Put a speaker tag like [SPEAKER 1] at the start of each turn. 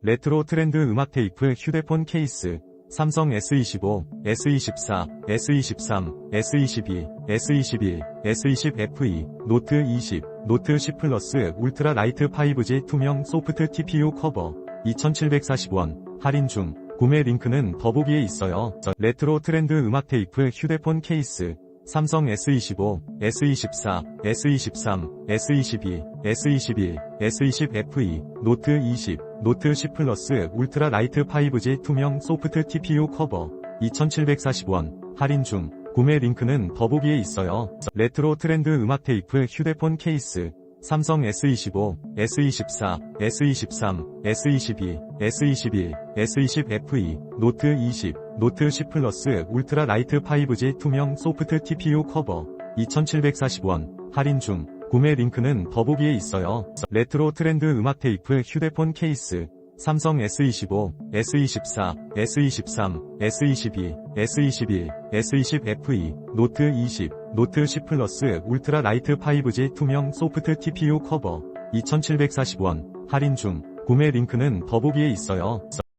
[SPEAKER 1] 레트로 트렌드 음악 테이프 휴대폰 케이스 삼성 S25, S24, S23, S22, S21, S20FE, 노트 20, 노트 10 플러스 울트라 라이트 5G 투명 소프트 TPU 커버 2740원 할인 중 구매 링크는 더보기에 있어요. 레트로 트렌드 음악 테이프 휴대폰 케이스 삼성 S25, S24, S23, S22, S21, S20FE, 노트 20, 노트 10 플러스 울트라 라이트 5G 투명 소프트 TPU 커버 2740원 할인 중 구매 링크는 더보기에 있어요. 레트로 트렌드 음악 테이프 휴대폰 케이스 삼성 S25, S24, S23, S22, S21, S20FE, 노트 20, 노트 10 플러스 울트라 라이트 5G 투명 소프트 TPU 커버 2740원 할인 중 구매 링크는 더보기에 있어요. 레트로 트렌드 음악 테이프 휴대폰 케이스 삼성 S25, S24, S23, S22, S21, S20FE, 노트 20, 노트 10 플러스 울트라 라이트 5G 투명 소프트 TPU 커버 2740원 할인 중 구매 링크는 더보기에 있어요.